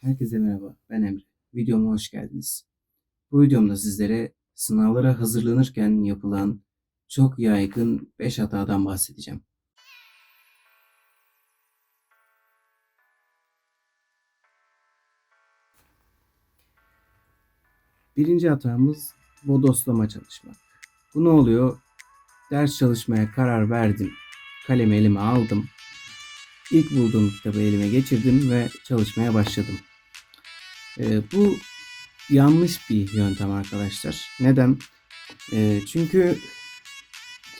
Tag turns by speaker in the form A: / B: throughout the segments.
A: Herkese merhaba, ben Emre. Videoma hoş geldiniz. Bu videomda sizlere sınavlara hazırlanırken yapılan çok yaygın 5 hatadan bahsedeceğim. Birinci hatamız bodoslama çalışmak. Bu ne oluyor? Ders çalışmaya karar verdim. Kalemi elime aldım. İlk bulduğum kitabı elime geçirdim ve çalışmaya başladım. Ee, bu yanlış bir yöntem arkadaşlar. Neden? Ee, çünkü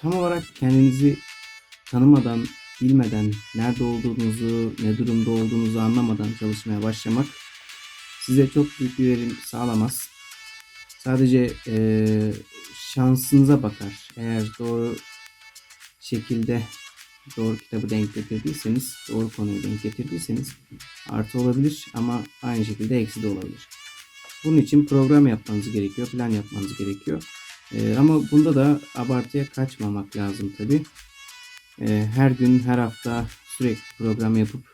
A: tam olarak kendinizi tanımadan, bilmeden, nerede olduğunuzu, ne durumda olduğunuzu anlamadan çalışmaya başlamak size çok büyük bir verim sağlamaz. Sadece eee, şansınıza bakar. Eğer doğru şekilde doğru kitabı denk getirdiyseniz, doğru konuyu denk getirdiyseniz artı olabilir ama aynı şekilde eksi de olabilir. Bunun için program yapmanız gerekiyor, plan yapmanız gerekiyor. Ee, ama bunda da abartıya kaçmamak lazım tabi. her gün, her hafta sürekli program yapıp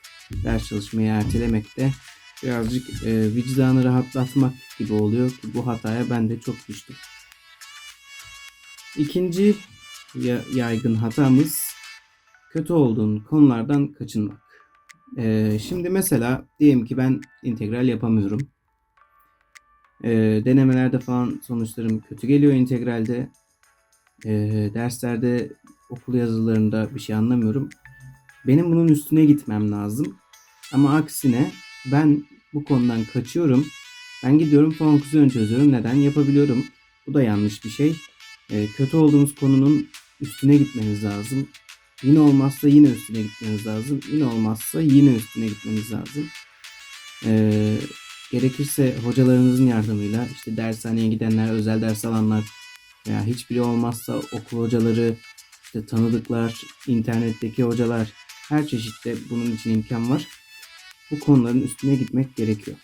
A: ders çalışmayı ertelemek de birazcık e, vicdanı rahatlatmak gibi oluyor ki bu hataya ben de çok düştüm. İkinci ya- yaygın hatamız kötü olduğun konulardan kaçınmak. Ee, şimdi mesela diyelim ki ben integral yapamıyorum. Ee, denemelerde falan sonuçlarım kötü geliyor integralde. Ee, derslerde okul yazılarında bir şey anlamıyorum. Benim bunun üstüne gitmem lazım. Ama aksine ben bu konudan kaçıyorum. Ben gidiyorum fonksiyon çözüyorum. Neden? Yapabiliyorum. Bu da yanlış bir şey. Ee, kötü olduğunuz konunun üstüne gitmeniz lazım. Yine olmazsa yine üstüne gitmeniz lazım. Yine olmazsa yine üstüne gitmeniz lazım. Ee, gerekirse hocalarınızın yardımıyla işte dershaneye gidenler, özel ders alanlar veya hiçbiri olmazsa okul hocaları, işte tanıdıklar, internetteki hocalar her çeşitte bunun için imkan var. Bu konuların üstüne gitmek gerekiyor.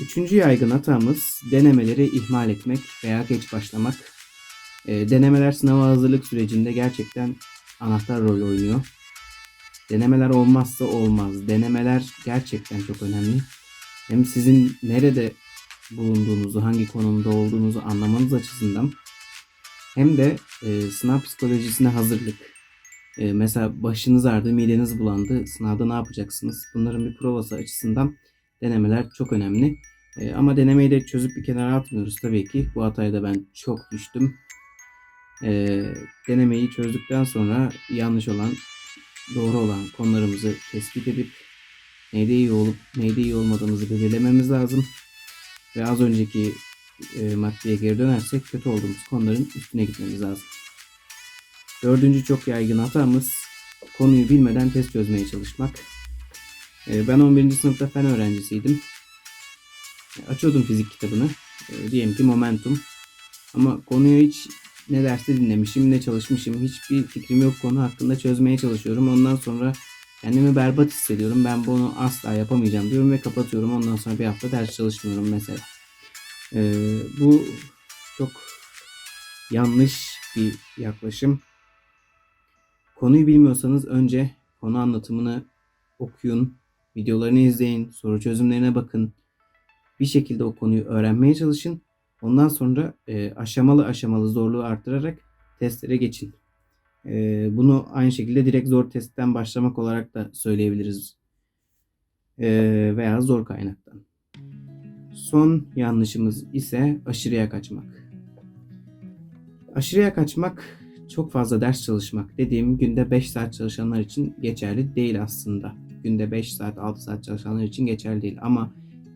A: Üçüncü yaygın hatamız denemeleri ihmal etmek veya geç başlamak. E, denemeler sınava hazırlık sürecinde gerçekten anahtar rol oynuyor. Denemeler olmazsa olmaz. Denemeler gerçekten çok önemli. Hem sizin nerede bulunduğunuzu, hangi konumda olduğunuzu anlamanız açısından hem de e, sınav psikolojisine hazırlık. E, mesela başınız ağrıdı, mideniz bulandı. Sınavda ne yapacaksınız? Bunların bir provası açısından denemeler çok önemli. E, ama denemeyi de çözüp bir kenara atmıyoruz tabii ki. Bu hataya da ben çok düştüm. E, denemeyi çözdükten sonra yanlış olan, doğru olan konularımızı tespit edip neyde iyi olup neyde iyi olmadığımızı belirlememiz lazım. Ve az önceki e, maddeye geri dönersek kötü olduğumuz konuların üstüne gitmemiz lazım. Dördüncü çok yaygın hatamız konuyu bilmeden test çözmeye çalışmak. E, ben 11. sınıfta fen öğrencisiydim. Açıyordum fizik kitabını. E, diyelim ki momentum. Ama konuyu hiç ne derste dinlemişim ne çalışmışım. Hiçbir fikrim yok konu hakkında çözmeye çalışıyorum. Ondan sonra kendimi berbat hissediyorum. Ben bunu asla yapamayacağım diyorum ve kapatıyorum. Ondan sonra bir hafta ders çalışmıyorum mesela. E, bu çok yanlış bir yaklaşım. Konuyu bilmiyorsanız önce konu anlatımını okuyun, videolarını izleyin, soru çözümlerine bakın. Bir şekilde o konuyu öğrenmeye çalışın. Ondan sonra e, aşamalı aşamalı zorluğu arttırarak testlere geçin. E, bunu aynı şekilde direkt zor testten başlamak olarak da söyleyebiliriz. E, veya zor kaynaktan. Son yanlışımız ise aşırıya kaçmak. Aşırıya kaçmak çok fazla ders çalışmak dediğim günde 5 saat çalışanlar için geçerli değil aslında. Günde 5 saat 6 saat çalışanlar için geçerli değil ama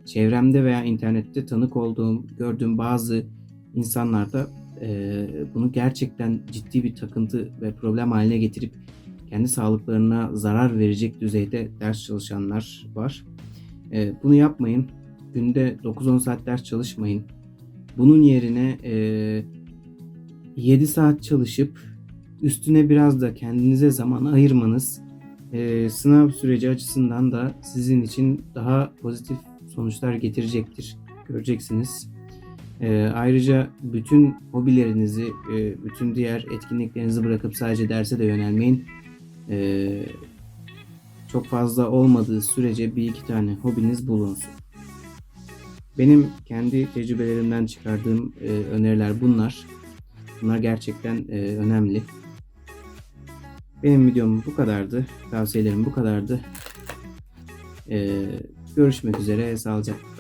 A: çevremde veya internette tanık olduğum, gördüğüm bazı insanlarda e, bunu gerçekten ciddi bir takıntı ve problem haline getirip kendi sağlıklarına zarar verecek düzeyde ders çalışanlar var. E, bunu yapmayın. Günde 9-10 saat ders çalışmayın. Bunun yerine e, 7 saat çalışıp üstüne biraz da kendinize zaman ayırmanız e, sınav süreci açısından da sizin için daha pozitif sonuçlar getirecektir. Göreceksiniz. E, ayrıca bütün hobilerinizi, e, bütün diğer etkinliklerinizi bırakıp sadece derse de yönelmeyin. E, çok fazla olmadığı sürece bir iki tane hobiniz bulunsun. Benim kendi tecrübelerimden çıkardığım e, öneriler bunlar. Bunlar gerçekten e, önemli. Benim videom bu kadardı. Tavsiyelerim bu kadardı. E, görüşmek üzere. Sağlıcakla.